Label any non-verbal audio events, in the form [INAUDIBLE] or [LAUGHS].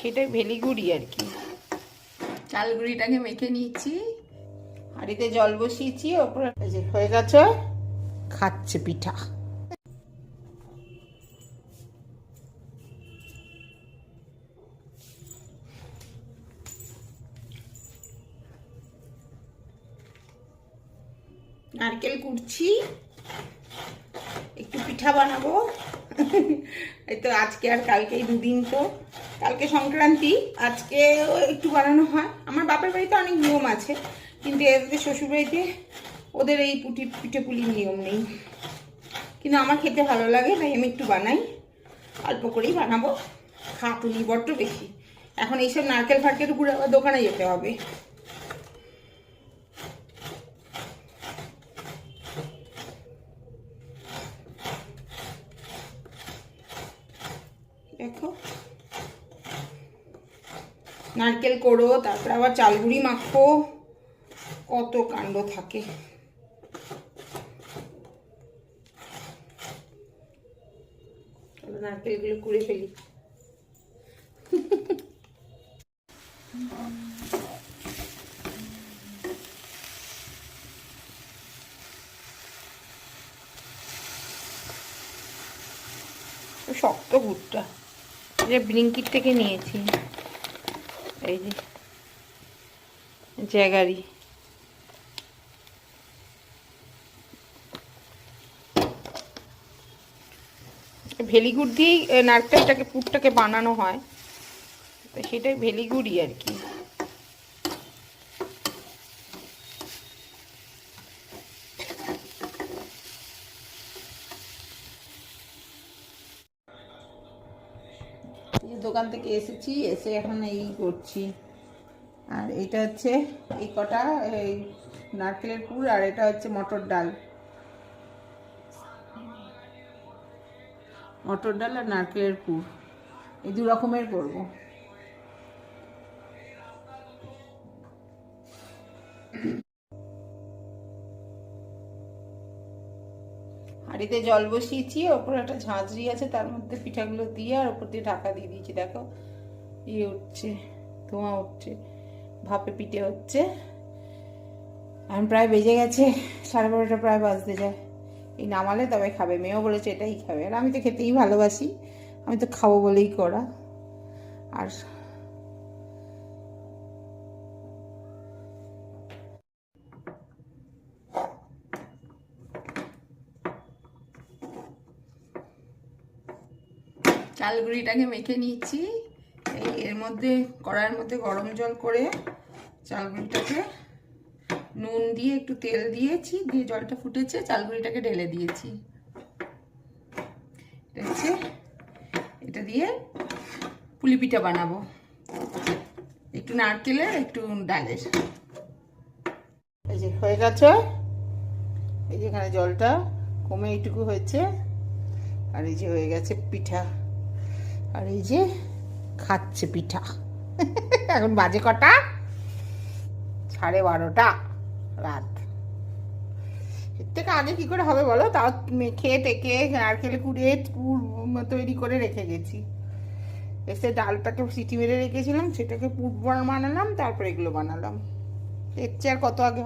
সেটাই ভেলিগুড়ি আর কি। চালগুড়িটাকে মেখে নিয়েছি। হাঁড়িতে জল বসিয়েছি, ওপরে হয়ে গেছে, খাচ্ছে পিঠা। নারকেল কুড়ছি একটু পিঠা বানাবো। এই তো আজকে আর কালকে এই দুদিন তো। কালকে সংক্রান্তি, আজকে একটু বানানো হয়। আমার বাপের বাড়িতে অনেক নিয়ম আছে, কিন্তু এদের শ্বশুরবাড়িতে ওদের এই পুটি পিঠে পুলির নিয়ম নেই। কিন্তু আমার খেতে ভালো লাগে, তাই আমি একটু বানাই। অল্প করেই বানাবো। খাটুনি বড্ড বেশি। এখন এইসব নারকেল ফারকেল উপরে আবার দোকানে যেতে হবে। দেখো। নারকেল করো, তারপরে আবার চালগুড়ি মাখো। কত কাণ্ড থাকে। নারকেলগুলো কুড়ে ফেলি। শক্ত ভুট্টা। যে ব্লিঙ্কিট থেকে নিয়েছি। এই যে জ্যাগারি ভেলিগুড় দিয়েই নারকেলটাকে, পুরটাকে বানানো হয়। তো সেটাই ভেলিগুড়ি আর কি। দোকান থেকে এসেছি, এসে এখন এই করছি। আর এটা হচ্ছে এই কটা, এই নারকেলের পুর, আর এটা হচ্ছে মটর ডাল। মটর ডাল আর নারকেলের পুর। এই দু রকমের করব। হাঁড়িতে জল বসিয়েছি ওপরে একটা ঝাঁঝরি আছে, তার মধ্যে পিঠাগুলো দিয়ে আর ওপর দিয়ে ঢাকা দিয়ে দিয়েছি, দেখো। ইয়ে উঠছে, ধোঁয়া উঠছে, ভাপে পিঠে হচ্ছে। এখন প্রায় বেজে গেছে, সাড়ে বারোটা প্রায় বাজতে যায়। এই নামালে তবে খাবে, মেয়েও বলেছে এটাই খাবে। আর আমি তো খেতেই ভালোবাসি, আমি তো খাব বলেই করা। আর চালগুড়িটাকে মেখে নিয়েছি। এই এর মধ্যে, কড়াইয়ের মধ্যে গরম জল করে চালগুড়িটাকে নুন দিয়ে, একটু তেল দিয়েছি, দিয়ে জলটা ফুটেছে, চালগুড়িটাকে ঢেলে দিয়েছি। এটা এটা দিয়ে পুলি পিঠা বানাবো। একটু নারকেলের, একটু ডালের। এই যে হয়ে গেছে। এই যে এখানে জলটা কমে এইটুকু হয়েছে। আর এই যে হয়ে গেছে পিঠা। আর এই যে খাচ্ছে পিঠা। [LAUGHS] এখন বাজে কটা? সাড়ে বারোটা রাত। এর থেকে আগে কি করে হবে বলো? তাও মেখে টেকে নারকেল কুড়িয়ে পুর তৈরি করে রেখে গেছি। এসে ডালটাকে সিটি মেরে রেখেছিলাম, সেটাকে পুর বানালাম, তারপর এগুলো বানালাম। এর চেয়ে আর কত আগে